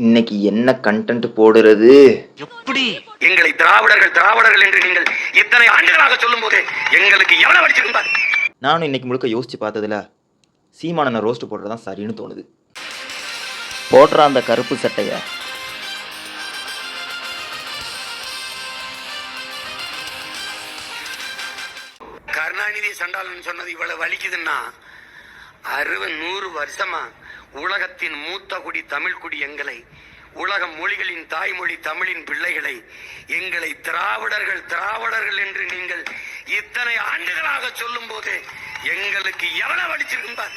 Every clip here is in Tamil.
இன்னைக்கு என்ன கண்டென்ட் போடுறது? எப்படி? எங்களை திராவிடர்கள் திராவிடர்கள் என்று நீங்கள் இத்தனை ஆண்டுகளாக சொல்லும் போது எங்களுக்கு எவ்வளவு அடிச்சிருந்தார் நானும் இன்னைக்கு முழுக்க யோசிச்சு பார்த்ததுல சீமானனை ரோஸ்ட் போடுறது தான் சரின்னு தோணுது. போடுற அந்த கருப்பு சட்டைய. கருணாநிதி சண்டாளன் சொன்னது இவ்வளவு வலிக்குதுன்னா அறுபது நூறு வருஷமா உலகத்தின் மூத்த குடி தமிழ் குடி எங்களை உலக மொழிகளின் தாய்மொழி தமிழின் பிள்ளைகளை எங்களை திராவிடர்கள் திராவிடர்கள் என்று நீங்கள் இத்தனை ஆண்டுகளாக சொல்லும் போது எங்களுக்கு எவ்வளவு அடிச்சிருந்தார்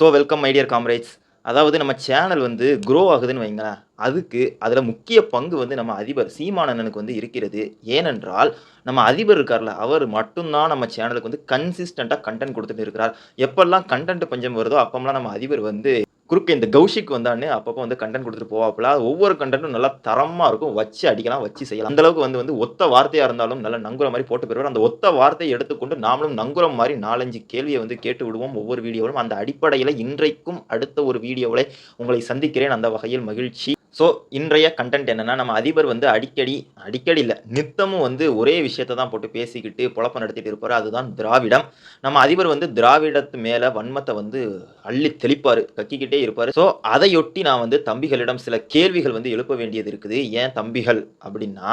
so welcome my dear comrades அதாவது நம்ம சேனல் வந்து க்ரோ ஆகுதுன்னு வைங்களேன். அதுக்கு அதில் முக்கிய பங்கு வந்து நம்ம அதிபர் சீமானண்ணனுக்கு வந்து இருக்கிறது. ஏனென்றால் நம்ம அதிபர் இருக்கார்ல அவர் மட்டும்தான் நம்ம சேனலுக்கு வந்து கன்சிஸ்டண்ட்டாக கண்டென்ட் கொடுத்துட்டு இருக்கிறார். எப்பெல்லாம் கண்டென்ட் பஞ்சம் வருதோ அப்போம்லாம் நம்ம அதிபர் வந்து குறுக்க இந்த கௌஷிக் வந்தான்னு அப்பப்போ வந்து கண்டென்ட் கொடுத்துட்டு போவாப்புல. ஒவ்வொரு கண்டென்ட்டும் நல்லா தரமாக இருக்கும். வச்சு அடிக்கலாம் வச்சு செய்யலாம். அந்த அளவுக்கு வந்து வந்து ஒத்த வார்த்தையாக இருந்தாலும் நல்லா நங்குற மாதிரி போட்டு போயிடுவார் அந்த ஒத்த வார்த்தையை எடுத்துக்கொண்டு நாமளும் நங்குற மாதிரி நாலஞ்சு கேள்வியை வந்து கேட்டு விடுவோம் ஒவ்வொரு வீடியோவிலும் அந்த அடிப்படையில் இன்றைக்கும் அடுத்த ஒரு வீடியோவில் உங்களை சந்திக்கிறேன். அந்த வகையில் மகிழ்ச்சி. ஸோ இன்றைய கண்டென்ட் என்னன்னா நம்ம அதிபர் வந்து அடிக்கடி அடிக்கடி இல்லை நித்தமும் வந்து ஒரே விஷயத்தை தான் போட்டு பேசிக்கிட்டு பொழப்பம் நடத்திட்டு இருப்பார். அதுதான் திராவிடம். நம்ம அதிபர் வந்து திராவிடத்து மேலே வன்மத்தை வந்து அள்ளி தெளிப்பார் கக்கிக்கிட்டே இருப்பார். ஸோ அதையொட்டி நான் வந்து தம்பிகளிடம் சில கேள்விகள் வந்து எழுப்ப வேண்டியது இருக்குது. ஏன் தம்பிகள் அப்படின்னா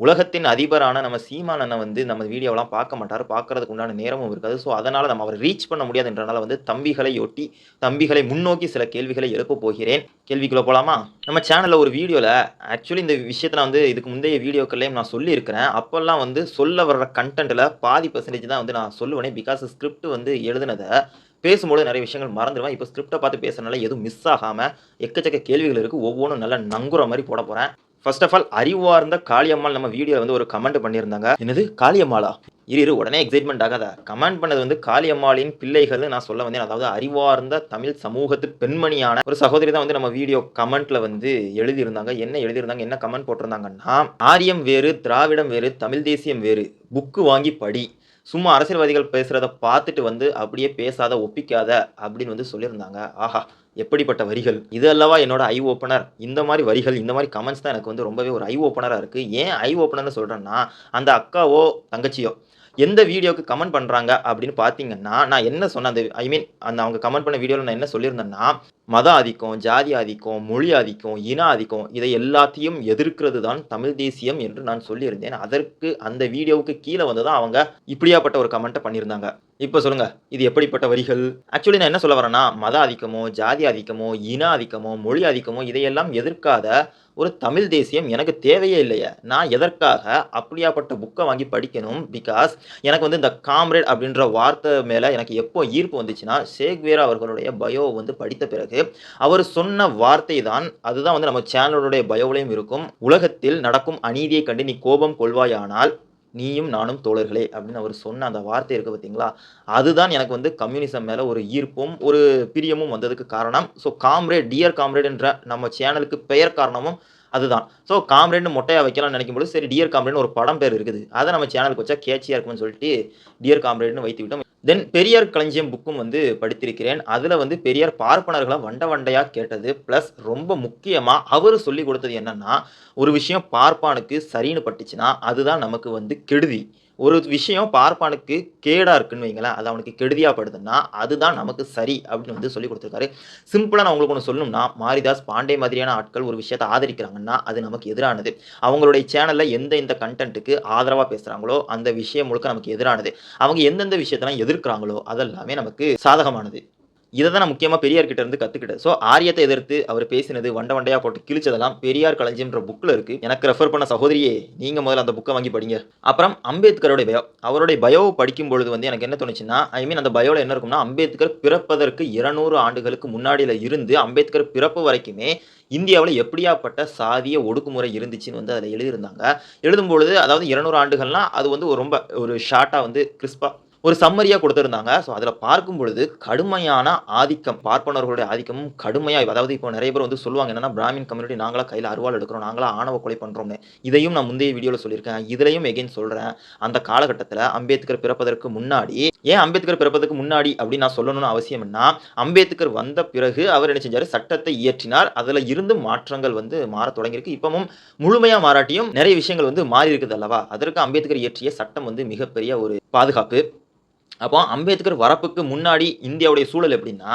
உலகத்தின் அதிபரான நம்ம சீமானனை வந்து நம்ம வீடியோவெலாம் பார்க்க மாட்டார். பார்க்கறதுக்கு உண்டான நேரமும் இருக்காது. ஸோ அதனால் நம்ம அவரை ரீச் பண்ண முடியாதுன்றனால வந்து தம்பிகளை ஒட்டி தம்பிகளை முன்னோக்கி சில கேள்விகளை எழுப்ப போகிறேன். கேள்விக்குள்ளே போகலாமா நம்ம சேனலில் ஒரு வீடியோவில் ஆக்சுவலி இந்த விஷயத்தை நான் வந்து இதுக்கு முந்தைய வீடியோக்கள்லையும் நான் சொல்லியிருக்கிறேன். அப்போல்லாம் வந்து சொல்ல வர்ற கண்டென்ட்டில் பாதி பர்சன்டேஜ் தான் வந்து நான் சொல்லுவேனே. பிகாஸ் ஸ்கிரிப்ட் வந்து எழுதுனதை பேசும்போது நிறைய விஷயங்கள் மறந்துடுவேன் இப்போ ஸ்கிரிப்டை பார்த்து பேசுறதுனால எதுவும் மிஸ் ஆகாமல் எக்கச்சக்க கேள்விகள் இருக்குது ஒவ்வொன்றும் நல்லா நங்குற மாதிரி போட போகிறேன் ஃபர்ஸ்ட் ஆஃப் ஆல் அறிவார்ந்த காளியம்மாள் நம்ம வீடியோவில் வந்து ஒரு கமெண்ட் பண்ணியிருந்தாங்க. என்னது? காளியம்மாளா? இரு இரு உடனே எக்ஸைட்மெண்ட் ஆகாத. கமெண்ட் பண்ணது வந்து காளியம்மாளின் பிள்ளைகள் நான் சொல்ல வந்தேன். அதாவது அறிவார்ந்த தமிழ் சமூகத்து பெண்மணியான ஒரு சகோதரி தான் வந்து நம்ம வீடியோ கமெண்ட்ல வந்து எழுதியிருந்தாங்க. என்ன எழுதியிருந்தாங்க? என்ன கமெண்ட் போட்டிருந்தாங்கன்னா ஆரியம் வேறு திராவிடம் வேறு தமிழ் தேசியம் வேறு. புக்கு வாங்கி படி. சும்மா அரசியல்வாதிகள் பேசுகிறத பார்த்துட்டு வந்து அப்படியே பேசாத ஒப்பிக்காத அப்படின்னு வந்து சொல்லியிருந்தாங்க. ஆஹா. எப்படிப்பட்ட வரிகள்? இது அல்லவா என்னோட ஐ ஓப்பனர்? இந்த மாதிரி வரிகள் இந்த மாதிரி கமெண்ட்ஸ் தான் எனக்கு வந்து ரொம்பவே ஒரு ஐ ஓப்பனராக இருக்குது ஏன் ஐ ஓப்பனர்னு சொல்கிறேன்னா அந்த அக்காவோ தங்கச்சியோ எந்த வீடியோக்கு கமெண்ட் பண்ணுறாங்க அப்படின்னு பார்த்தீங்கன்னா நான் என்ன சொன்னேன் அந்த ஐ மீன் அந்த அவங்க கமெண்ட் பண்ண வீடியோவில் நான் என்ன சொல்லியிருந்தேன்னா மத ஆதிக்கம் ஜாதி ஆதிக்கம் மொழி ஆதிக்கம் இன ஆதிக்கம் இதை எல்லாத்தையும் எதிர்க்கிறது தான் தமிழ் தேசியம் என்று நான் சொல்லியிருந்தேன். அதற்கு அந்த வீடியோவுக்கு கீழே வந்து தான் அவங்க இப்படியாப்பட்ட ஒரு கமெண்ட்டை பண்ணியிருந்தாங்க. இப்போ சொல்லுங்க இது எப்படிப்பட்ட வரிகள்? ஆக்சுவலி நான் என்ன சொல்ல வரேன்னா மத ஆதிக்கமோ ஜாதி ஆதிக்கமோ இன ஆதிக்கமோ மொழி ஆதிக்கமோ இதையெல்லாம் எதிர்க்காத ஒரு தமிழ் தேசியம் எனக்கு தேவையே இல்லையே. நான் எதற்காக அப்படியாப்பட்ட புக்கை வாங்கி படிக்கணும்? பிகாஸ் எனக்கு வந்து இந்த காம்ரேட் அப்படின்ற வார்த்தை மேலே எனக்கு எப்போ ஈர்ப்பு வந்துச்சுன்னா ஷேக்வேரா அவர்களுடைய பயோ வந்து படித்த பிறகு அவர் சொன்ன வார்த்தை தான் அதுதான் வந்து நம்ம சேனலுடைய பயோவிலையும் இருக்கும். உலகத்தில் நடக்கும் அநீதியை கண்டு நீ கோபம் கொள்வாயானால் நீயும் நானும் தோழர்களே அப்படின்னு அவர் சொன்ன அந்த வார்த்தை இருக்குது பார்த்தீங்களா? அதுதான் எனக்கு வந்து கம்யூனிசம் மேலே ஒரு ஈர்ப்பும் ஒரு பிரியமும் வந்ததுக்கு காரணம். ஸோ காம்ரேட் டியர் காம்ரேட் என்ற நம்ம சேனலுக்கு பெயர் காரணமும் அதுதான். ஸோ காம்ரேட்னு மொட்டையாக வைக்கலாம்னு நினைக்கும்போது சரி டியர் காம்ரேட்னு ஒரு படம் பேர் இருக்குது. அதை நம்ம சேனலுக்கு வச்சா கேட்சியாக இருக்கும்னு சொல்லிட்டு டியர் காம்ரேட்னு வைத்து விட்டோம். தென் பெரியார் களஞ்சியம் புக்கும் வந்து படித்திருக்கிறேன். அதில் வந்து பெரியார் பார்ப்பனர்களை வண்ட வண்டையாக கேட்டது. ப்ளஸ் ரொம்ப முக்கியமாக அவர் சொல்லி கொடுத்தது என்னென்னா ஒரு விஷயம் பார்ப்பானுக்கு சரின்னு பட்டுச்சுன்னா அதுதான் நமக்கு வந்து கெடுதி. ஒரு விஷயம் பார்ப்பானுக்கு கேடாக இருக்குன்னு வைங்களேன் அது அவனுக்கு கெடுதியாக படுதுன்னா அதுதான் நமக்கு சரி அப்படின்னு வந்து சொல்லி கொடுத்துருக்காரு. சிம்பிளாக நான் உங்களுக்கு ஒன்று சொல்லணும்னா மாரிதாஸ் பாண்டே மாதிரியான ஆட்கள் ஒரு விஷயத்தை ஆதரிக்கிறாங்கன்னா அது நமக்கு எதிரானது. அவங்களுடைய சேனலில் எந்த இந்த கண்டென்ட்டுக்கு ஆதரவாக பேசுகிறாங்களோ அந்த விஷயம் முழுக்க நமக்கு எதிரானது. அவங்க எந்தெந்த விஷயத்தெல்லாம் எதிர்க்கிறாங்களோ அதெல்லாமே நமக்கு சாதகமானது. இதை தான் நான் முக்கியமாக பெரியார்கிட்ட இருந்து கற்றுக்கிட்டேன் ஸோ ஆரியத்தை எதிர்த்து அவர் பேசினது வண்ட வண்டையாக போட்டு கிழிச்சதெல்லாம் பெரியார் களஞ்சியம்ன்ற புக்கில் இருக்குது எனக்கு ரெஃபர் பண்ண சகோதரியே நீங்கள் முதல்ல அந்த புக்கை வாங்கி படிங்க. அப்புறம் அம்பேத்கரோட பயோ அவருடைய பயோவை படிக்கும் பொழுது வந்து எனக்கு என்ன தோணுச்சுன்னா ஐ மீன் அந்த பயோவில் என்ன இருக்கும்னா அம்பேத்கர் பிறப்பதற்கு இருநூறு ஆண்டுகளுக்கு முன்னாடியில் இருந்து அம்பேத்கர் பிறப்பு வரைக்குமே இந்தியாவில் எப்படியாப்பட்ட சாதிய ஒடுக்குமுறை இருந்துச்சுன்னு வந்து அதில் எழுதியிருந்தாங்க. எழுதும்பொழுது அதாவது இருநூறு ஆண்டுகள்னா அது வந்து ஒரு ரொம்ப ஒரு ஷார்ட்டாக வந்து கிறிஸ்பாக ஒரு சம்மரியாக கொடுத்துருந்தாங்க. ஸோ அதில் பார்க்கும் பொழுது கடுமையான ஆதிக்கம் பார்ப்பனர்களுடைய ஆதிக்கமும் கடுமையாக அதாவது இப்போ நிறைய பேர் வந்து சொல்லுவாங்க என்னன்னா பிராமின் கம்யூனிட்டி நாங்களா கையில் அருவாள் எடுக்கிறோம். நாங்களா ஆணவ கொலை பண்ணுறோம்னு இதையும் நான் முந்தைய வீடியோவில் சொல்லியிருக்கேன். இதுலையும் எகைன் சொல்கிறேன் அந்த காலகட்டத்தில் அம்பேத்கர் பிறப்பதற்கு முன்னாடி ஏன் அம்பேத்கர் பிறப்பதற்கு முன்னாடி அப்படின்னு நான் சொல்லணும்னு அவசியம்னா அம்பேத்கர் வந்த பிறகு அவர் என்ன செஞ்சார்? சட்டத்தை இயற்றினார். அதில் இருந்து மாற்றங்கள் வந்து மாற தொடங்கியிருக்கு. இப்பவும் முழுமையாக மாறாட்டியும் நிறைய விஷயங்கள் வந்து மாறி இருக்குது அல்லவா? அதற்கு அம்பேத்கர் இயற்றிய சட்டம் வந்து மிகப்பெரிய ஒரு பாதுகாப்பு. அப்போ அம்பேத்கர் வரப்புக்கு முன்னாடி இந்தியாவுடைய சூழல் எப்படின்னா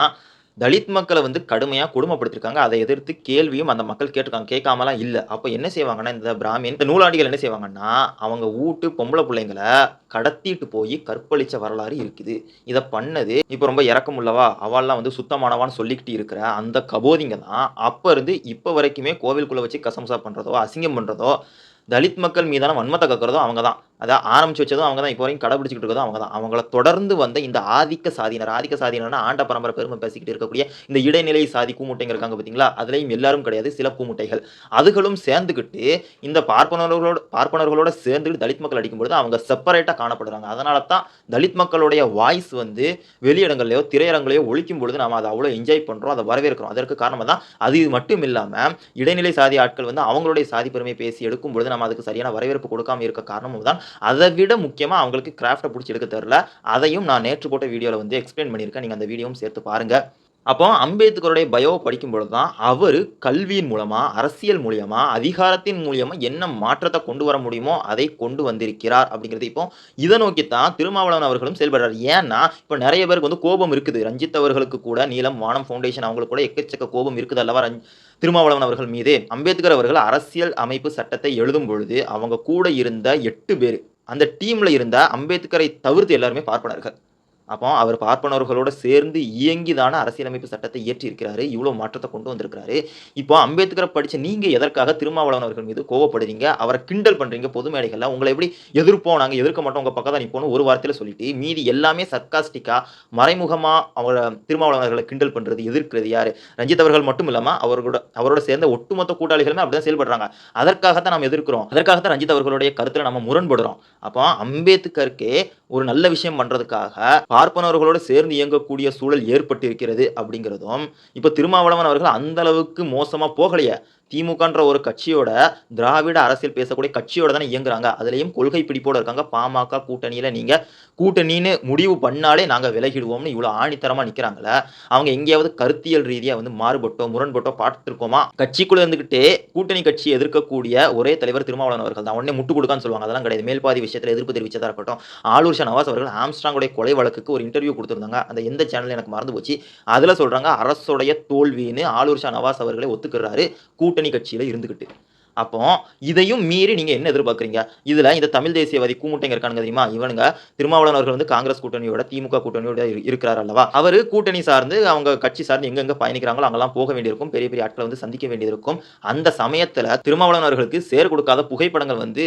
தலித் மக்களை வந்து கடுமையாக கொடுமைப்படுத்திருக்காங்க. அதை எதிர்த்து கேள்வியும் அந்த மக்கள் கேட்டிருக்காங்க. கேட்காமலாம் இல்லை. அப்போ என்ன செய்வாங்கன்னா இந்த பிராமின் இந்த நூலாண்டிகள் என்ன செய்வாங்கன்னா அவங்க வீட்டு பொம்பளை பிள்ளைங்களை கடத்திட்டு போய் கற்பழிச்ச வரலாறு இருக்குது. இதை பண்ணது இப்போ ரொம்ப இறக்கம் உள்ளவா? அவள்லாம் வந்து சுத்தமானவான்னு சொல்லிக்கிட்டு இருக்கிற அந்த கபோதிங்க தான் அப்போ இருந்து இப்போ வரைக்குமே கோவிலுக்குள்ளே வச்சு கசம்சா பண்ணுறதோ அசிங்கம் பண்ணுறதோ தலித் மக்கள் மீதான வன்மத்தை கக்கிறதோ அவங்க தான். அதை ஆரம்பிச்சு வச்சதும் அவங்க தான் இப்போ வரைக்கும் கடைபிடிச்சிக்கிட்டு இருக்கதும் அவங்க தான். அவங்கள தொடர்ந்து வந்த இந்த ஆதிக்க சாதியினர் ஆதிக்க சாதியினர்னா ஆண்ட பரம்பரை பெருமை பேசிக்கிட்டு இருக்கக்கூடிய இந்த இடைநிலை சாதி கூமுட்டைங்க இருக்காங்க பார்த்தீங்களா? அதுலேயும் எல்லாரும் கிடையாது சில கூமுட்டைகள். அதுகளும் சேர்ந்துக்கிட்டு இந்த பார்ப்பனர்களோட பார்ப்பனர்களோட சேர்ந்துக்கிட்டு தலித் மக்கள் அடிக்கும்பொழுது அவங்க செப்பரேட்டாக காணப்படுறாங்க. அதனால தான் தலித் மக்களுடைய வாய்ஸ் வந்து வெளியிடங்கள்லையோ திரையரங்களையோ ஒழிக்கும் பொழுது நாம் அதை அவ்வளோ என்ஜாய் பண்ணுறோம் அதை வரவேற்கிறோம். அதற்கு காரணமாக தான் அது மட்டும் இல்லாமல் இடைநிலை சாதி ஆட்கள் வந்து அவங்களுடைய சாதி பெருமையை பேசி எடுக்கும் பொழுது நம்ம அதுக்கு சரியான வரவேற்பு கொடுக்காம இருக்க காரணமும் தான் அதை விட முக்கியமாக அவங்களுக்கு கிராஃப்டை பிடிச்சி எடுக்க தெரில அதையும் நான் நேற்று போட்ட வீடியோவில் வந்து எக்ஸ்பிளைன் பண்ணியிருக்கேன். நீங்கள் அந்த வீடியோவும் சேர்த்து பாருங்க. அப்போ அம்பேத்கருடைய பயோ படிக்கும் பொழுது தான் அவர் கல்வியின் மூலமாக அரசியல் மூலியமாக அதிகாரத்தின் மூலியமாக என்ன மாற்றத்தை கொண்டு வர முடியுமோ அதை கொண்டு வந்திருக்கிறார் அப்படிங்கிறது. இப்போ இதை நோக்கி தான் திருமாவளவன் அவர்களும் செயல்படுறார். ஏன்னா இப்போ நிறைய பேருக்கு வந்து கோபம் இருக்குது. ரஞ்சித் அவர்களுக்கு கூட நீலம் வானம் ஃபவுண்டேஷன் அவங்களுக்கு கூட எக்கச்சக்க கோபம் இருக்குது அல்லவா ரஞ்ச் திருமாவளவன் அவர்கள் மீது. அம்பேத்கர் அவர்கள் அரசியல் அமைப்பு சட்டத்தை எழுதும் பொழுது அவங்க கூட இருந்த எட்டு பேர் அந்த டீமில் இருந்த அம்பேத்கரை தவிர்த்து எல்லாருமே பார்ப்பனர்கள். அப்போ அவர் பார்ப்பனர்களோடு சேர்ந்து இயங்கி தானே அரசியலமைப்பு சட்டத்தை இயற்றி இருக்கிறாரு இவ்வளோ மாற்றத்தை கொண்டு வந்திருக்கிறாரு. இப்போ அம்பேத்கரை படித்த நீங்கள் எதற்காக திருமாவளவன் அவர்கள் மீது கோவப்படுறீங்க? அவரை கிண்டல் பண்ணுறீங்க பொது மேடைகளில். உங்களை எப்படி எதிர்ப்போம்? நாங்கள் எதிர்க்க மாட்டோம். உங்கள் பக்கம் தான் நிற்போம்னு ஒரு வாரத்தில் சொல்லிட்டு மீதி எல்லாமே சர்க்காஸ்டிக்கா மறைமுகமாக அவரை திருமாவளவன் கிண்டல் பண்ணுறது எதிர்க்கிறது யார்? ரஞ்சித் அவர்கள் மட்டும் இல்லாமல் அவர்களோட அவரோட சேர்ந்த ஒட்டுமொத்த கூட்டாளிகளுமே அப்படிதான் செயல்படுறாங்க. அதற்காகத்தான் நம்ம எதிர்க்கிறோம். அதற்காகத்தான் ரஞ்சித் அவர்களுடைய கருத்தில் நம்ம முரண்படுறோம். அப்போ அம்பேத்கருக்கே ஒரு நல்ல விஷயம் பண்ணுறதுக்காக பார்ப்பனர்களோடு சேர்ந்து இயங்கக்கூடிய சூழல் ஏற்பட்டிருக்கிறது அப்படிங்கிறதும் இப்போ திருமாவளவன் அவர்கள் அந்த அளவுக்கு மோசமாக போகலையே. திமுகன்ற ஒரு கட்சியோட திராவிட அரசியல் பேசக்கூடிய கட்சியோட தானே இயங்குறாங்க. அதுலேயும் கொள்கை பிடிப்போட இருக்காங்க. பாமக கூட்டணியில் நீங்கள் கூட்டணின்னு முடிவு பண்ணாலே நாங்கள் விலகிடுவோம்னு இவ்வளோ ஆணித்தரமாக நிற்கிறாங்கள அவங்க எங்கேயாவது கருத்தியல் ரீதியாக வந்து மாறுபட்டோ முரண்பட்டோ பார்த்துருக்கோமா? கட்சிக்குள்ளே இருந்துக்கிட்டே கூட்டணி கட்சி எதிர்க்கக்கூடிய ஒரே தலைவர் திருமாவளவன் அவர்கள் தான் உடனே முட்டு கொடுக்கான்னு சொல்லுவாங்க. அதெல்லாம் கிடையாது. மேல்பாதி விஷயத்தில் எதிர்ப்பு தெரிவித்ததாக இருக்கட்டும். ஆலூர் ஷா நவாஸ் அவர்கள் ஆம்ஸ்டாங்குடைய கொலை வழக்குக்கு ஒரு இன்டர்வியூ கொடுத்துருந்தாங்க. அந்த எந்த சேனல் எனக்கு மறந்து போச்சு. அதில் சொல்கிறாங்க அரசுடைய தோல்வின்னு ஆலூர் ஷா நவாஸ் அவர்களே ஒத்துக்கிறாரு. கூட்டணி கட்சியில் இருந்துக்கிட்டு அப்போ இதையும் மீறி நீங்க என்ன எதிர்பார்க்குறீங்க? இதுல இந்த தமிழ் தேசியவாதி கூமுட்டைங்க இருக்கானுங்க தெரியுமா? இவனுங்க திருமாவளவன் அவர்கள் வந்து காங்கிரஸ் கூட்டணியோட திமுக கூட்டணியோட இருக்கிறார் அல்லவா? அவர் கூட்டணி சார்ந்து அவங்க கட்சி சார்ந்து எங்கெங்க பயணிக்கிறாங்களோ அங்கெல்லாம் போக வேண்டியிருக்கும். பெரிய பெரிய ஆட்களை வந்து சந்திக்க வேண்டியிருக்கும். அந்த சமயத்துல திருமாவளவன் அவர்களுக்கு சேர் கொடுக்காத புகைப்படங்கள் வந்து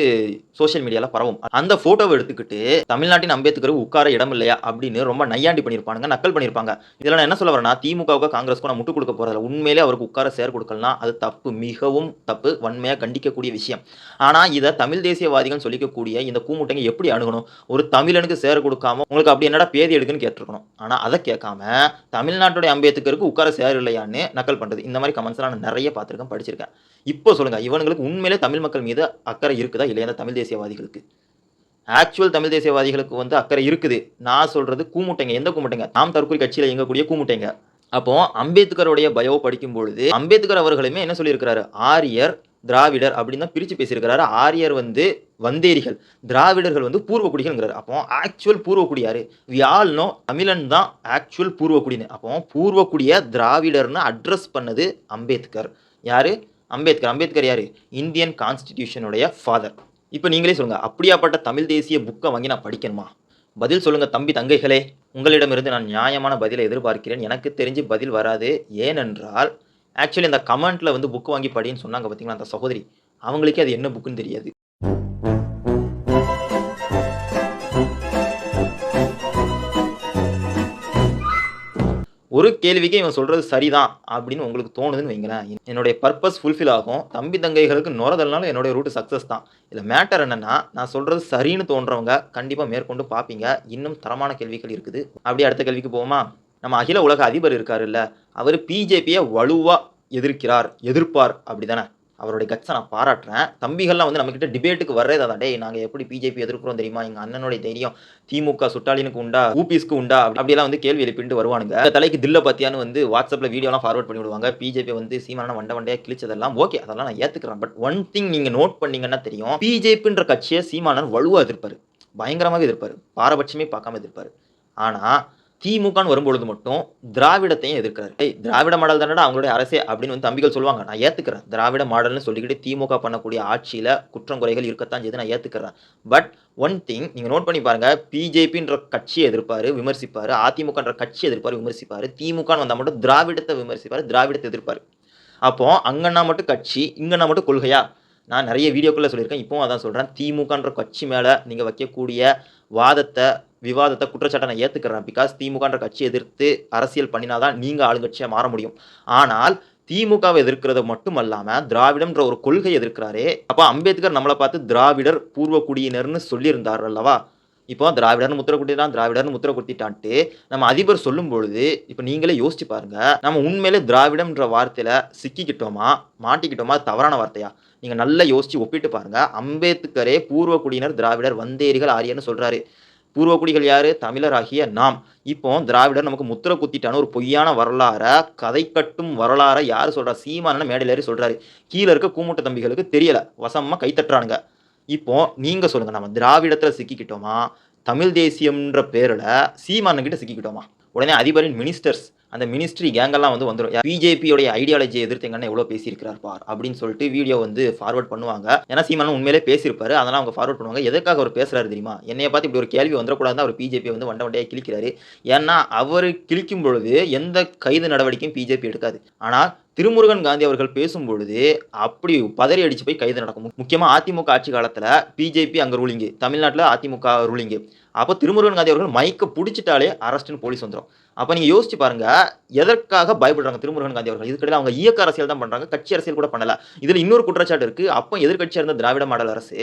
சோஷியல் மீடியால பரவும். அந்த போட்டோவை எடுத்துக்கிட்டு தமிழ்நாட்டின் அம்பேத்கர் உட்கார இடம் இல்லையா? அப்படின்னு ரொம்ப நையாண்டி பண்ணியிருப்பாங்க நக்கல் பண்ணியிருப்பாங்க. இதில் நான் என்ன சொல்ல வரேன்னா திமுகவுக்கு காங்கிரஸ் நான் முட்டு கொடுக்க போறதில்ல. உண்மையிலே அவருக்கு உட்கார சேர் கொடுக்கலாம் அது தப்பு. மிகவும் தப்பு. வன்மையாக கண்டிக்கக்கூடிய விஷயம். ஆனால் இதை தமிழ் தேசியவாதிகள் சொல்லிக்கக்கூடிய இந்த கூமுட்டைங்க எப்படி அணுகணும்? ஒரு தமிழனுக்கு சேர் கொடுக்காம உங்களுக்கு அப்படி என்னடா பேதி எடுக்குன்னு கேட்டிருக்கணும். ஆனால் அதை கேட்காம தமிழ்நாட்டுடைய அம்பேத்கருக்கு உட்கார சேர இல்லையான்னு நக்கல் பண்ணுறது இந்த மாதிரி கமெண்ட்ஸ்லாம் நான் நிறைய பார்த்துருக்கேன் படிச்சிருக்கேன். இப்போ சொல்லுங்க இவனுங்களுக்கு உண்மையிலே தமிழ் மக்கள் மீது அக்கறை இருக்குதா இல்லையா தமிழ் தேசியவாதிகளுக்கு? ஆக்சுவல் தமிழ் தேசியவாதிகளுக்கு வந்து அக்கறை இருக்குது. நான் சொல்றது கூமுட்டைங்க. எந்த கூமுட்டைங்க? நாம் தற்கொலை கட்சியில் இயங்கக்கூடிய கூமுட்டைங்க. அப்போ அம்பேத்கருடைய பயோ படிக்கும் பொழுது அம்பேத்கர் அவர்களுமே என்ன சொல்லியிருக்கிறாரு? ஆரியர் திராவிடர் அப்படின்னு தான் பிரித்து பேசியிருக்கிறாரு. ஆரியர் வந்து வந்தேரிகள். திராவிடர்கள் வந்து பூர்வக்குடிகள்ங்கிறார். அப்போ ஆக்சுவல் பூர்வக்குடி வியாழ்னோ வி ஆல் நோ தமிழன் தான் ஆக்சுவல் பூர்வக்குடின்னு. அப்போ பூர்வக்குடிய திராவிடர்னு அட்ரஸ் பண்ணது அம்பேத்கர். யார்? அம்பேத்கர். அம்பேத்கர் யார்? இந்தியன் கான்ஸ்டிடியூஷனுடைய ஃபாதர் இப்போ நீங்களே சொல்லுங்கள் அப்படியாப்பட்ட தமிழ் தேசிய புக்கை வாங்கி நான் படிக்கணுமா? பதில் சொல்லுங்கள் தம்பி தங்கைகளே. உங்களிடமிருந்து நான் நியாயமான பதிலை எதிர்பார்க்கிறேன். எனக்கு தெரிஞ்சு பதில் வராது. ஏனென்றால் ஆக்சுவலி அந்த கமெண்ட்டில் வந்து புக் வாங்கி படின்னு சொன்னாங்க பார்த்தீங்களா அந்த சகோதரி? அவங்களுக்கே அது என்ன புக்குன்னு தெரியாது. ஒரு கேள்விக்கு இவன் சொல்றது சரிதான் அப்படின்னு உங்களுக்கு தோணுதுன்னு வைங்களேன். என்னுடைய பர்பஸ் ஃபுல்ஃபில் ஆகும். தம்பி தங்கைகளுக்கு நுறதல்னால என்னுடைய ரூட் சக்ஸஸ் தான். இதில் மேட்டர் என்னன்னா நான் சொல்றது சரின்னு தோன்றவங்க கண்டிப்பாக மேற்கொண்டு பார்ப்பீங்க. இன்னும் தரமான கேள்விகள் இருக்குது. அப்படியே அடுத்த கேள்விக்கு போவோமா? நம்ம அகில உலக அதிபர் இருக்காருல்ல அவர் பிஜேபியை வலுவாக எதிர்க்கிறார் எதிர்ப்பார் அப்படிதானே. அவருடைய கட்ஸை நான் பாராட்டுறேன். தம்பிகள்லாம் வந்து நம்மக்கிட்ட டிபேட்டுக்கு வர்றதே தான் டேய் நாங்கள் எப்படி பிஜேபி எதிர்க்கிறோம் தெரியுமா? எங்கள் அண்ணனுடைய தைரியம் திமுக சுட்டாளினுக்கு உண்டா ஊபிஸ்க்கு உண்டா? அப்படிலாம் அப்படியெல்லாம் வந்து கேள்வி எழுப்பிட்டு வருவானுங்க. தலைக்கு தில்ல பத்தியான்னு வந்து வாட்ஸ்அப்பில் வீடியோலாம் ஃபார்வர்ட் பண்ணி விடுவாங்க. பிஜேபி வந்து சீமான வண்ட வண்டையாக கிழிச்சதெல்லாம் ஓகே அதெல்லாம் நான் ஏற்றுக்கிறேன் பட் ஒன் திங் நீங்கள் நோட் பண்ணீங்கன்னா தெரியும் பிஜேபின்ற கட்சியை சீமானன் வலுவாக எதிர்ப்பார். பயங்கரமாக எதிர்ப்பார். பாரபட்சமே பார்க்காம எதிர்ப்பார். ஆனால் திமுகன்னு வரும்பொழுது மட்டும் திராவிடத்தையும் எதிர்க்கிறார். ஏய் திராவிட மாடல் தானடா அவங்களுடைய அரசே அப்படின்னு வந்து தம்பிகள் சொல்லுவாங்க. நான் ஏத்துக்கிறேன். திராவிட மாடல்னு சொல்லிக்கிட்டு திமுக பண்ணக்கூடிய ஆட்சியில குற்றம் குறைகள் இருக்கத்தான் செய்து நான் ஏத்துக்கிறேன். பட் ஒன் திங் நீங்க நோட் பண்ணி பாருங்க பிஜேபின்ற கட்சியை எதிர்ப்பாரு விமர்சிப்பாரு அதிமுகன்ற கட்சி எதிர்ப்பாரு விமர்சிப்பாரு. திமுகன்னு வந்தால் மட்டும் திராவிடத்தை விமர்சிப்பாரு திராவிடத்தை எதிர்ப்பாரு. அப்போ அங்கன்னா மட்டும் கட்சி இங்கன்னா மட்டும் கொள்கையா? நான் நிறைய வீடியோக்குள்ளே சொல்லியிருக்கேன். இப்போவும் அதான் சொல்கிறேன் திமுகன்ற கட்சி மேலே நீங்கள் வைக்கக்கூடிய வாதத்தை விவாதத்தை குற்றச்சாட்டை நான் ஏற்றுக்கிறேன் பிகாஸ் திமுகன்ற கட்சி எதிர்த்து அரசியல் பண்ணினாதான் நீங்கள் ஆளுங்கட்சியாக மாற முடியும். ஆனால் திமுகவை எதிர்க்கிறது மட்டும் அல்லாமல் திராவிடம்ன்ற ஒரு கொள்கை எதிர்க்கிறாரே. அப்போ அம்பேத்கர் நம்மளை பார்த்து திராவிடர் பூர்வ குடியினர்னு சொல்லியிருந்தார் அல்லவா? இப்போ திராவிடர்னு முத்திர குத்திட்டான் திராவிடர்னு முத்திர குத்திட்டான்ட்டு நம்ம அதிபர் சொல்லும் பொழுது இப்போ நீங்களே யோசிச்சு பாருங்க நம்ம உண்மையிலே திராவிடம்ன்ற வார்த்தையில சிக்கிக்கிட்டோமா மாட்டிக்கிட்டோமா அது தவறான வார்த்தையா? நீங்கள் நல்லா யோசிச்சு ஒப்பிட்டு பாருங்க அம்பேத்கரே பூர்வ குடியினர் திராவிடர் வந்தேரிகள் ஆரியர்னு சொல்றாரு. பூர்வக்குடிகள் யாரு? தமிழராகிய நாம். இப்போ திராவிடர் நமக்கு முத்திர குத்திட்டான ஒரு பொய்யான வரலாற கதை கட்டும் வரலாற யார் சொல்றா? சீமான மேடையில் ஏறி சொல்றாரு. கீழே இருக்க கூமுட்ட தம்பிகளுக்கு தெரியல. வசமா கைத்தட்டுறானுங்க இப்போ நீங்க சொல்லுங்க நம்ம திராவிடத்துல சிக்கிக்கிட்டோமா? தமிழ் தேசியம்ன்ற பேரில் சீமானன் கிட்ட சிக்கிக்கிட்டோமா? உடனே அதிபரின் மினிஸ்டர்ஸ் அந்த மினிஸ்ட்ரி கேங்கெல்லாம் வந்து வந்துடும் பிஜேபியோடைய ஐடியாலஜியை எதிர்த்து எங்க எவ்வளோ பேசியிருக்கிறார் பார் அப்படின்னு சொல்லிட்டு வீடியோ வந்து ஃபார்வர்ட் பண்ணுவாங்க. ஏன்னா சீமானன் உண்மையிலே பேசியிருப்பாரு. அதெல்லாம் அவங்க ஃபார்வர்ட் பண்ணுவாங்க. எதுக்காக அவர் பேசுறாரு தெரியுமா? என்னைய பார்த்து இப்படி ஒரு கேள்வி வந்துடக்கூடாது அவர் பிஜேபி வந்து வண்ட வண்டையாக கிழிக்கிறாரு. ஏன்னா அவர் கிழிக்கும் பொழுது எந்த கைது நடவடிக்கையும் பிஜேபி எடுக்காது. ஆனால் திருமுருகன் காந்தி அவர்கள் பேசும்பொழுது அப்படி பதறி அடிச்சு போய் கைது நடக்கும். முக்கியமாக அதிமுக ஆட்சி காலத்தில் பிஜேபி அங்கே ரூலிங்கு தமிழ்நாட்டில் அதிமுக ரூலிங்கு அப்போ திருமுருகன் காந்தி அவர்கள் மைக்கை பிடிச்சிட்டாலே அரெஸ்ட்னு போலீஸ் வந்துடும் அப்போ நீங்கள் யோசிச்சு பாருங்க எதற்காக பயப்படுறாங்க திருமுருகன் காந்தி அவர்கள் இதுக்கிடையில் அவங்க இயக்க அரசியல் தான் பண்ணுறாங்க கட்சி அரசியல் கூட பண்ணல. இதில் இன்னொரு குற்றச்சாட்டு இருக்குது அப்போ எதிர்க்கட்சியாக இருந்த திராவிட மாடல் அரசு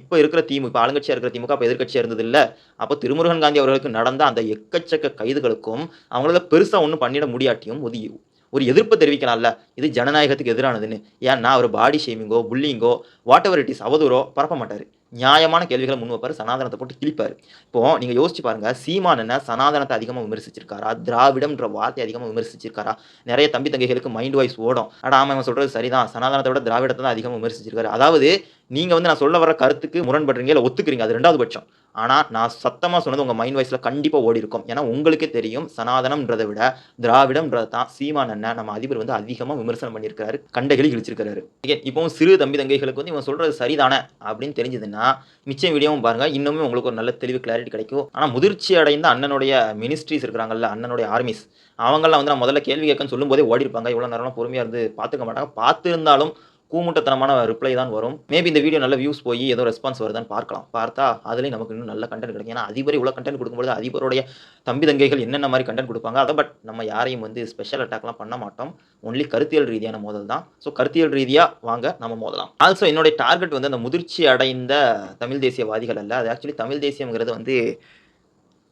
இப்போ இருக்கிற திமுக இப்போ ஆளுங்கட்சியாக இருக்கிற திமுக அப்போ எதிர்க்கட்சியாக இருந்தது இல்லை. அப்போ திருமுருகன் காந்தி அவர்களுக்கு நடந்த அந்த எக்கச்சக்க கைதுகளுக்கும் அவங்களால பெருசாக ஒன்றும் பண்ணிட முடியாட்டியும் ஒதுக்கி ஒரு எதிர்ப்பு தெரிவிக்கலாம்ல. இது ஜனநாயகத்துக்கு எதிரானதுன்னு. ஏன்னா அவர் பாடி ஷேமிங்கோ புல்லிங்கோ வாட் எவர் இட் இஸ் அவதூறோ பரப்ப மாட்டார். நியாயமான கேள்விகளை முன் வைப்பார் சனாதனத்தை போட்டு கிழிப்பார். இப்போது நீங்கள் யோசிச்சு பாருங்கள் சீமான் என்ன சனாதனத்தை அதிகமாக விமர்சிச்சிருக்காரா? திராவிடம்ன்ற வார்த்தை அதிகமாக விமர்சிச்சிருக்காரா? நிறைய தம்பி தங்கைகளுக்கு மைண்ட் வாய்ஸ் ஓடும். ஆனால் ஆமாம் சொல்கிறது சரிதான். சனாதனத்தை விட திராவிடத்தை தான் அதிகமாக விமர்சிச்சிருக்காரு. அதாவது நீங்கள் வந்து நான் சொல்ல வர கருத்துக்கு முரண்படுறீங்க இல்லை ஒத்துக்கிறீங்க அது ரெண்டாவது பட்சம். ஆனால் நான் சத்தமாக சொன்னது உங்கள் மைண்ட் வாய்ஸில் கண்டிப்பாக ஓடி இருக்கும். ஏன்னா உங்களுக்கே தெரியும் சனாதனம்ன்றதை விட திராவிடம்ன்றது தான். சீமான் அண்ணன் நம்ம அதிபர் வந்து அதிகமாக விமர்சனம் பண்ணியிருக்காரு கண்டைகளை இழிச்சிருக்கிறாரு ஓகே இப்போவும் சிறு தம்பி தங்கைகளுக்கு வந்து இவன் சொல்கிறது சரிதானே அப்படின்னு தெரிஞ்சதுன்னா மிச்சம் வீடியோவும் பாருங்க. இன்னுமே உங்களுக்கு ஒரு நல்ல தெளிவு கிளாரிட்டி கிடைக்கும். ஆனால் முதிர்ச்சி அடைந்த அண்ணனுடைய மினிஸ்ட்ரிஸ் இருக்கிறாங்கல்ல அண்ணனுடைய ஆர்மிஸ் அவங்கெல்லாம் வந்து நான் முதல்ல கேள்வி கேட்கன்னு சொல்லும்போதே ஓடி இருப்பாங்க இவ்வளோ நேரம்லாம் பொறுமையாக இருந்து பார்த்துக்க மாட்டாங்க. பார்த்துருந்தாலும் கூமுட்டத்தனமான ரிப்ளை தான் வரும். மேபி இந்த வீடியோ நல்ல வியூஸ் போய் ஏதோ ரெஸ்பான்ஸ் வருதான்னு பார்க்கலாம். பார்த்தா அதுலேயும் நமக்கு இன்னும் நல்ல கண்டென்ட் கிடைக்கும். ஏன்னா அதிபர் இவ்வளோ கண்டென்ட் கொடுக்கும்போது அதிபருடைய தம்பி தங்கைகள் என்னென்ன மாதிரி கண்டென்ட் கொடுப்பாங்க அதை பட் நம்ம யாரையும் வந்து ஸ்பெஷல் அட்டாக்லாம் பண்ண மாட்டோம். ஒன்லி கருத்தியல் ரீதியான மோதல் தான். ஸோ கருத்தியல் ரீதியாக வாங்க நம்ம மோதலாம் ஆல்சோ என்னுடைய டார்கெட் வந்து அந்த முதிர்ச்சி அடைந்த தமிழ் தேசியவாதிகள் அல்ல. அது ஆக்சுவலி தமிழ் தேசியங்கிறது வந்து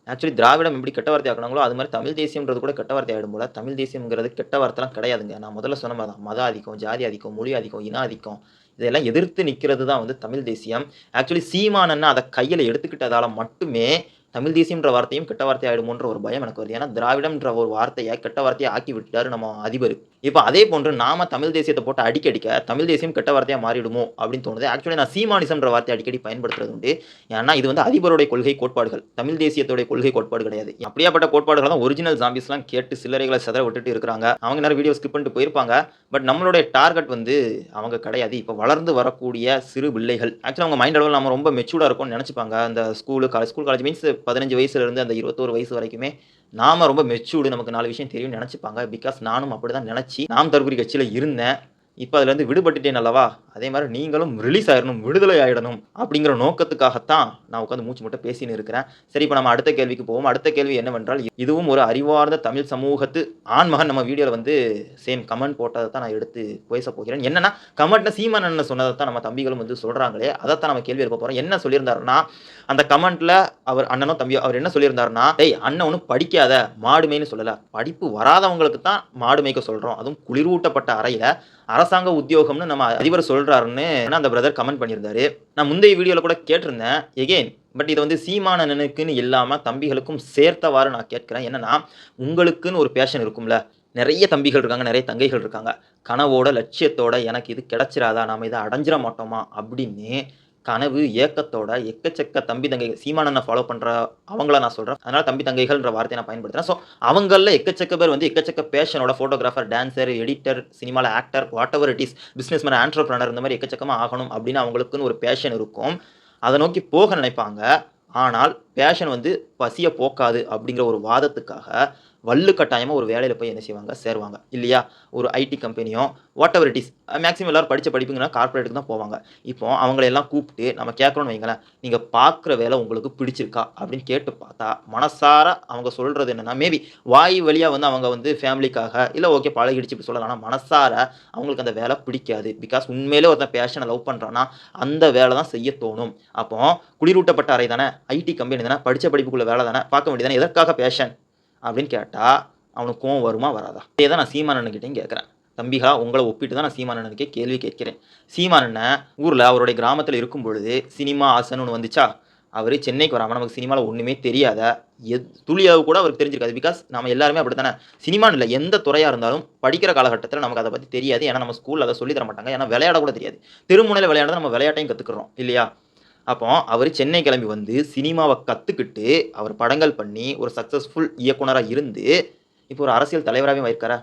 ஆக்சுவலி திராவிடம் எப்படி கெட்ட வார்த்தை ஆக்கணுங்களோ அது மாதிரி தமிழ் தேசியம்ன்றது கூட கெட்ட வார்த்தை ஆகிடும் போல. தமிழ் தேசியம்ங்கிறது கெட்ட வார்த்தைலாம் கிடையாதுங்க. நான் முதல்ல சொன்ன மாதிரி தான். மத ஆதிக்கம் ஜாதி ஆதிக்கம் மொழி ஆதிக்கம் இன ஆதிக்கம் இதெல்லாம் எதிர்த்து நிற்கிறது தான் வந்து தமிழ் தேசியம். ஆக்சுவலி சீமானன்னா அதை கையில் எடுத்துக்கிட்டதால மட்டுமே தமிழ் தேசியம்ன்ற வார்த்தையும் கெட்ட வார்த்தை ஆகிடுமோன்ற ஒரு பயம் எனக்கு வருது. ஏன்னா திராவிடம்ன்ற ஒரு வார்த்தையை கெட்ட வார்த்தையை ஆக்கி விட்டுட்டாரு நம்ம அதிபர். இப்போ அதே போன்று நாம தமிழ் தேசியத்தை போட்டு அடிக்க அடிக்க தமிழ் தேசியம் கெட்ட வார்த்தையாக மாறிடுமோ அப்படின்னு தோணுது. ஆக்சுவலி நான் சீமானிசம்ன்ற வார்த்தை அடிக்கடி பயன்படுத்துறது உண்டு. ஏன்னா இது வந்து அதிபருடைய கொள்கை கோட்பாடுகள். தமிழ் தேசியத்துடைய கொள்கை கோட்பாடு கிடையாது. அப்படியாப்பட்ட கோட்பாடுகள் தான் ஒரிஜினல் ஜாம்பிஸ்லாம் கேட்டு சில்லறைகளை செதற விட்டுட்டு இருக்காங்க அவங்க நிறைய வீடியோ ஸ்கிப் பண்ணிட்டு போயிருப்பாங்க. பட் நம்மளுடைய டார்கெட் வந்து அவங்க கிடையாது. இப்போ வளர்ந்து வரக்கூடிய சிறு பிள்ளைகள். ஆக்சுவலி அவங்க மைண்ட் அளவில் நம்ம ரொம்ப மெச்சூர்டாக இருக்கும்னு நினச்சிப்பாங்க. அந்த school college school college means பதினஞ்சு வயசுல இருந்து அந்த இருபத்தோரு வயசு வரைக்குமே நாம ரொம்ப மெச்சூர்டு நமக்கு நாலு விஷயம் தெரியும்னு நினச்சிப்பாங்க. பிகாஸ் நானும் அப்படி தான் நினச்சி நாம் தற்கொலை கட்சியில் இருந்தேன். இப்போ அதுலேருந்து விடுபட்டுட்டேன் அல்லவா? அதே மாதிரி நீங்களும் ரிலீஸ் ஆகிடணும் விடுதலை ஆகிடணும் அப்படிங்கிற நோக்கத்துக்காகத்தான் நான் உட்காந்து மூச்சு மட்டும் பேசின்னு இருக்கிறேன். சரி இப்போ நம்ம அடுத்த கேள்விக்கு போவோம். அடுத்த கேள்வி என்னவென்றால் இதுவும் ஒரு அறிவார்ந்த தமிழ் சமூகத்து ஆண்மகன் நம்ம வீடியோவில் வந்து சேம் கமெண்ட் போட்டதை தான் நான் எடுத்து பேச போகிறேன். என்னன்னா சீமன் அண்ணன் சொன்னதை தான் நம்ம தம்பிகளும் வந்து சொல்கிறாங்களே அதை தான் நம்ம கேள்வி எடுக்க போகிறோம் என்ன சொல்லியிருந்தாருன்னா அந்த கமெண்ட்டில் அவர் அண்ணனும் தம்பியோ அவர் என்ன சொல்லியிருந்தாருன்னா டேய் அண்ணன் ஒன்றும் படிக்காத மாடுமைன்னு சொல்லலை. படிப்பு வராதவங்களுக்கு தான் மாடு மேய்க்க சொல்கிறோம் அதுவும் குளிரூட்டப்பட்ட அறையில் அரசாங்க உத்தியோகம்னு நம்ம அதிபர் சொல்கிறாருன்னு அந்த பிரதர் கமெண்ட் பண்ணியிருந்தாரு. நான் முந்தைய வீடியோவில் கூட கேட்டிருந்தேன். எகெயின் பட் இதை வந்து சீமானனுக்குன்னு இல்லாமல் தம்பிகளுக்கும் சேர்த்தவாறு நான் கேட்குறேன். என்னன்னா உங்களுக்குன்னு ஒரு பேஷன் இருக்கும்ல. நிறைய தம்பிகள் இருக்காங்க நிறைய தங்கைகள் இருக்காங்க. கனவோட லட்சியத்தோட எனக்கு இது கிடச்சிடாதா நாம் இதை அடைஞ்சிட மாட்டோமா? அப்படின்னு கனவு ஏக்கத்தோட எக்கச்சக்க தம்பி தங்கைகள் சீமானனை ஃபாலோ பண்ணுற அவங்கள நான் சொல்கிறேன் அதனால் தம்பி தங்கைகள்ன்ற வார்த்தையை நான் பயன்படுத்துகிறேன் ஸோ அவங்களில் எக்கச்சக்க பேர் வந்து எக்கச்சக்க பேஷனோட ஃபோட்டோகிராஃபர் டான்சர் எடிட்டர் சினிமாவில் actor whatever it is businessman entrepreneur இந்த மாதிரி எக்கச்சக்கமாக ஆகணும் அப்படின்னு அவங்களுக்குன்னு ஒரு பேஷன் இருக்கும். அதை நோக்கி போக நினைப்பாங்க. ஆனால் பேஷன் வந்து பசியை போக்காது அப்படிங்கிற ஒரு வாதத்துக்காக வள்ளு கட்டாயமாக ஒரு வேலையில் போய் என்ன செய்வாங்க? சேருவாங்க. இல்லையா? ஒரு ஐடி கம்பெனியோ whatever it is maximum எல்லாரும் படித்த படிப்புங்கன்னா கார்பரேட்டுக்கு தான் போவாங்க. இப்போ அவங்களையெல்லாம் கூப்பிட்டு நம்ம கேட்குறோன்னு வைங்களேன் நீங்கள் பார்க்குற வேலை உங்களுக்கு பிடிச்சிருக்கா? அப்படின்னு கேட்டு பார்த்தா மனசார அவங்க சொல்கிறது என்னென்னா மேபி வாய் வழியாக வந்து அவங்க வந்து ஃபேமிலிக்காக இல்லை ஓகே பழகிடுச்சு இப்படி சொல்லலாம். ஆனால் மனசார அவங்களுக்கு அந்த வேலை பிடிக்காது. பிகாஸ் உண்மையிலே ஒருத்தன் பேஷனை லவ் பண்ணுறான்னா அந்த வேலை தான் செய்ய தோணும். அப்போ குளிரூட்டப்பட்ட அறை தானே? ஐடி கம்பெனி தானே? படித்த படிப்புக்குள்ள வேலை தானே? பார்க்க வேண்டியதானே எதற்காக பேஷன் அப்படின்னு கேட்டால் அவனுக்கு கோவம் வருமா வராதா? இதே தான் நான் சீமானன்கிட்டையும் கேட்குறேன். தம்பிகா உங்களை ஒப்பிட்டு தான் நான் சீமானனுக்கே கேள்வி கேட்கிறேன். சீமானண்ணன் ஊரில் அவருடைய கிராமத்தில் இருக்கும் பொழுது சினிமா ஆசைன்னு ஒன்று வந்துச்சா? அவர் சென்னைக்கு வராமல் நமக்கு சினிமாவில் ஒன்றுமே தெரியாத எத் துளியாவது கூட அவருக்கு தெரிஞ்சிருக்காது. பிகாஸ் நம்ம எல்லாருமே அப்படி தானே சினிமான்னு இல்லை எந்த துறையாக இருந்தாலும் படிக்கிற காலகட்டத்தில் நமக்கு அதை பற்றி தெரியாது. ஏன்னா நம்ம ஸ்கூலில் அதை சொல்லி தர மாட்டாங்க. ஏன்னா விளையாட கூட தெரியாது. திருமுனையில் விளையாட நம்ம விளையாட்டையும் கற்றுக்குறோம் இல்லையா? அப்போ அவர் சென்னை கிளம்பி வந்து சினிமாவை கற்றுக்கிட்டு அவர் படங்கள் பண்ணி ஒரு சக்ஸஸ்ஃபுல் இயக்குனராக இருந்து இப்போ ஒரு அரசியல் தலைவராகவே இருக்காரா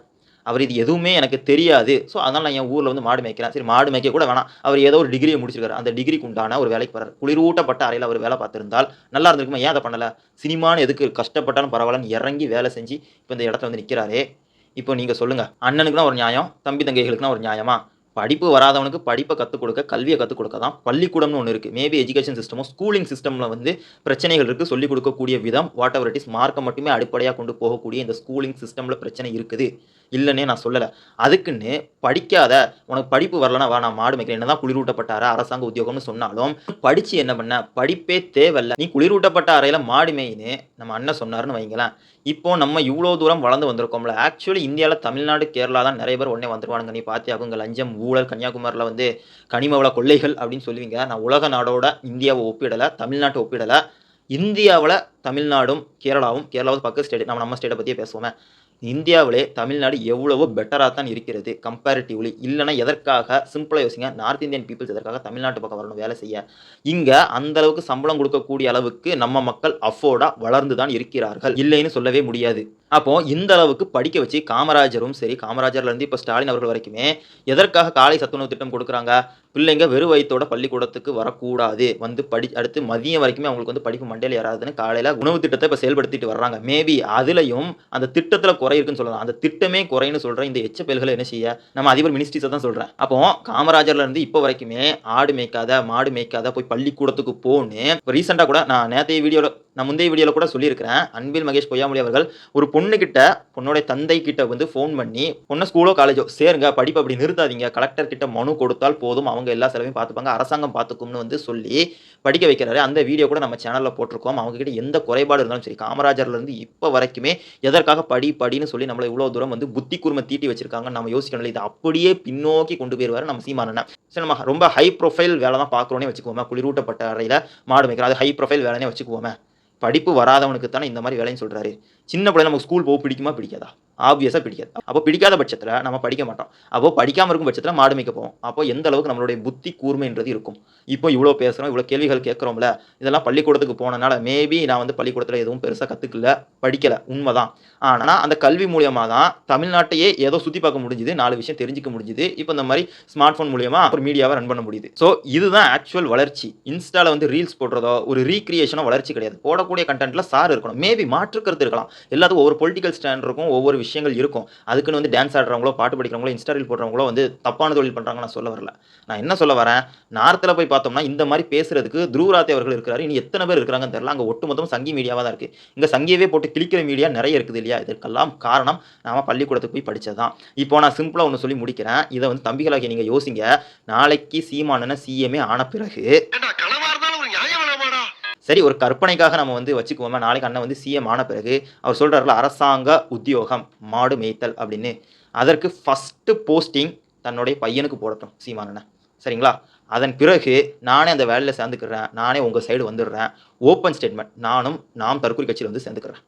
அவர் இது எதுவுமே எனக்கு தெரியாது. ஸோ அதனால் நான் என் ஊரில் வந்து மாடு மேய்க்கிறேன். சரி மாடு மேய்க்க கூட வேணாம். அவர் ஏதோ ஒரு டிகிரியை முடிச்சிருக்காரு. அந்த டிகிரிக்கு உண்டான ஒரு வேலைக்கு போகிறார் குளிரூட்டப்பட்ட அறையில் அவர் வேலை பார்த்துருந்தால் நல்லா இருந்திருக்குமா? ஏன் அதை பண்ணலை? சினிமான்னு எதுக்கு கஷ்டப்பட்டாலும் பரவாயில்லன்னு இறங்கி வேலை செஞ்சு இப்போ இந்த இடத்துல வந்து நிற்கிறாரே இப்போ நீங்கள் சொல்லுங்கள் அண்ணனுக்கு ஒரு நியாயம் தம்பி தங்கைகளுக்குனா ஒரு நியாயமா? படிப்பு வராதவனுக்கு படிப்பை கற்றுக் கொடுக்க கல்வியை கற்றுக் கொடுக்க தான் பள்ளிக்கூடம்னு ஒன்று இருக்குது மேபி எஜுகேஷன் சிஸ்டமோ ஸ்கூலிங் சிஸ்டமில் வந்து பிரச்சனைகள் இருக்குது சொல்லிக் கொடுக்கக்கூடிய விதம் வாட் எவர் இட் இஸ் மார்க்கை மட்டுமே அடிப்படையாக கொண்டு போகக்கூடிய இந்த ஸ்கூலிங் சிஸ்டமில் பிரச்சனை இருக்குது. இல்லைன்னே நான் சொல்லலை. அதுக்குன்னு படிக்காத உனக்கு படிப்பு வரலனா வா நான் மாடு மேய்க்கிறேன். என்னதான் குளிரூட்டப்பட்ட அறை அரசாங்க உத்தியோகம்னு சொன்னாலும் படித்து என்ன பண்ண? படிப்பே தேவையில்ல. நீ குளிரூட்டப்பட்ட அறையில் மாடு மேயின்னு நம்ம அண்ணன் சொன்னாருன்னு வைங்களேன். இப்போ நம்ம இவ்வளோ தூரம் வளர்ந்து வந்திருக்கோம்ல. ஆக்சுவலி இந்தியாவில் தமிழ்நாடு கேரளா தான் நிறைய பேர் உடனே வந்துருவானுங்க. நீ பார்த்தியாக்கும் இங்கே லஞ்சம் ஊழல் கன்னியாகுமரியில் வந்து கனிமவள கொள்ளைகள் அப்படின்னு சொல்லுவீங்க. நான் உலக நாடோட இந்தியாவை ஒப்பிடலை தமிழ்நாட்டை ஒப்பிடலை. இந்தியாவில் தமிழ்நாடும் கேரளாவும் கேரளாவது பக்க ஸ்டேட் நம்ம நம்ம ஸ்டேட்டை பற்றியே பேசுவோமே. இந்தியாவிலே தமிழ்நாடு எவ்வளவோ பெட்டராக தான் இருக்கிறது. கம்பேரிட்டிவ்லி இல்லைனா எதற்காக? சிம்பிளாக யோசிங்க. நார்த் இந்தியன் பீப்புள்ஸ் எதற்காக தமிழ்நாட்டு பக்கம் வரணும் வேலை செய்ய? இங்கே அந்த அளவுக்கு சம்பளம் கொடுக்கக்கூடிய அளவுக்கு நம்ம மக்கள் அஃபோர்டாக வளர்ந்து தான் இருக்கிறார்கள். இல்லைன்னு சொல்லவே முடியாது. அப்போ இந்த அளவுக்கு படிக்க வச்சு காமராஜரும் சரி காமராஜர்ல இருந்து இப்போ ஸ்டாலின் அவர்கள் வரைக்குமே எதற்காக காலை சத்துணவு திட்டம் கொடுக்குறாங்க? பிள்ளைங்க வெறும் வயிற்றோட பள்ளிக்கூடத்துக்கு வரக்கூடாது. வந்து படி அடுத்து மதியம் வரைக்குமே அவங்களுக்கு வந்து படிப்பு மண்டையில் ஏறாதுன்னு காலையில் உணவு திட்டத்தை இப்போ செயல்படுத்திட்டு வர்றாங்க. மேபி அதுலயும் அந்த திட்டத்தில் குறை இருக்குன்னு சொல்லலாம். அந்த திட்டமே குறைன்னு சொல்கிறேன் இந்த எச்ச பயல்களை என்ன செய்ய? நம்ம அதிபர் மினிஸ்ட்ரிஸை தான் சொல்கிறேன் அப்போ காமராஜர்ல இருந்து இப்போ வரைக்குமே ஆடு மேய்க்காத மாடு மேய்க்காத போய் பள்ளிக்கூடத்துக்கு போன்னு இப்போ ரீசெண்டாக கூட நான் நேற்றைய வீடியோவில் நான் முந்தைய வீடியோவில் கூட சொல்லியிருக்கிறேன். அன்பில் மகேஷ் பொய்யாமொழி அவர்கள் ஒரு பொண்ணுக்கிட்ட பொண்ணோட தந்தை கிட்ட வந்து ஃபோன் பண்ணி பொண்ணை ஸ்கூலோ காலேஜோ சேருங்க படிப்பு அப்படி நிறுத்தாதீங்க. கலெக்டர் கிட்ட மனு கொடுத்தால் போதும். அவங்க எல்லா செலவையும் பார்த்துப்பாங்க. அரசாங்கம் பார்த்துக்கும்னு வந்து சொல்லி படிக்க வைக்கிறாரு. அந்த வீடியோ கூட நம்ம சேனலில் போட்டிருக்கோம். அவங்க கிட்ட எந்த குறைபாடு இருந்தாலும் சரி காமராஜர்லேருந்து இப்போ வரைக்குமே எதற்காக படி படின்னு சொல்லி நம்மளை இவ்வளோ தூரம் வந்து புத்தி கூர்மை தீட்டி வச்சிருக்காங்க நம்ம யோசிக்கணும் இது அப்படியே பின்னோக்கி கொண்டு போயிருவாரு நம்ம சீமானனை சரி நம்ம ரொம்ப ஹை ப்ரொஃபைல் வேலை தான் பார்க்குறோன்னே வச்சுக்குவோமே. குளிரூட்டப்பட்ட அறையில் மாடு மேய்க்கிறோம் அது ஹை ப்ரொஃபைல் வேலைனே வச்சுக்குவோமே. படிப்பு வராதவனுக்கு தானே இந்த மாதிரி வேலைன்னு சொல்கிறாரு சின்ன பிள்ளை நமக்கு ஸ்கூல் போக பிடிக்குமா? பிடிக்காதா? ஆப்வியஸாக பிடிக்காது. அப்போ பிடிக்காத பட்சத்தில் நம்ம படிக்க மாட்டோம். அப்போ படிக்காமல் இருக்கும் பட்சத்தில் மாடு மேய்க்க போவோம். அப்போ எந்த அளவுக்கு நம்மளுடைய புத்தி கூர்மைன்றது இருக்கும். இப்போ இவ்வளோ பேசுகிறோம் இவ்வளோ கேள்விகள் கேட்குறோம்ல இதெல்லாம் பள்ளிக்கூடத்துக்கு போனனால மேபி நான் வந்து பள்ளிக்கூடத்தில் எதுவும் பெருசாக கற்றுக்கல படிக்கலை. உண்மைதான். ஆனால் அந்த கல்வி மூலியமாக தான் தமிழ்நாட்டையே ஏதோ சுற்றி பார்க்க முடிஞ்சுது நாலு விஷயம் தெரிஞ்சிக்க முடிஞ்சுது. இப்போ இந்த மாதிரி ஸ்மார்ட் ஃபோன் மூலியமாக ஒரு மீடியாவை ரன் பண்ண முடியுது. ஸோ இதுதான் ஆக்சுவல் வளர்ச்சி. இன்ஸ்டாவில் வந்து ரீல்ஸ் போடுறதோ ஒரு ரீக்ரியேஷனோ வளர்ச்சி கிடையாது. போடக்கூடிய கண்டென்ட்டில் சார் இருக்கணும். மேபி மாற்று கருத்து இருக்கலாம். எல்லாத்துக்கும் ஒவ்வொரு பொலிட்டிக்கல் ஸ்டாண்ட் இருக்கும் ஒவ்வொரு விஷயங்கள் இருக்கும். அதுக்குன்னு வந்து டான்ஸ் ஆடுறவங்களோ பாட்டு படிக்கிறவங்களோ இன்ஸ்டா ரீல் போடுறவங்களோ வந்து தப்பான தொழில் பண்ணுறாங்க நான் சொல்ல வரல. நான் என்ன சொல்ல வரேன்? நார்த்தில் போய் பார்த்தோம்னா இந்த மாதிரி பேசுறதுக்கு துருவராத்தி அவர்கள் இருக்கிறாரு. இனி எத்தனை பேர் இருக்கிறாங்கன்னு தெரியல. அங்கே ஒட்டுமொத்தம் சங்கி மீடியாவாக தான் இருக்குது இங்கே சங்கியவே போட்டு கிளிக்கிற மீடியா நிறைய இருக்குது இல்லையா? இதற்கெல்லாம் காரணம் நாம பள்ளிக்கூடத்துக்கு போய் படித்தது தான் இப்போ நான் சிம்பிளாக ஒன்று சொல்லி முடிக்கிறேன். இதை வந்து தம்பிகளாகி நீங்கள் யோசிங்க. நாளைக்கு சீமானன சிஎம்ஏ ஆன பிறகு சரி ஒரு கற்பனைக்காக நம்ம வந்து வச்சுக்குவோமே? நாளைக்கு அண்ணன் வந்து சிஎம் ஆன பிறகு அவர் சொல்கிறாருல அரசாங்க உத்தியோகம் மாடு மேய்த்தல் அப்படின்னு. அதற்கு ஃபஸ்ட்டு போஸ்டிங் தன்னுடைய பையனுக்கு போடட்டும் சீமானனை சரிங்களா? அதன் பிறகு நானே அந்த வேலையில் சேர்ந்துக்கிறேன் நானே உங்கள் சைடு வந்துடுறேன். ஓப்பன் ஸ்டேட்மெண்ட் நானும் நாம் தற்கொலை கட்சியில் வந்து சேர்ந்துக்கிறேன்.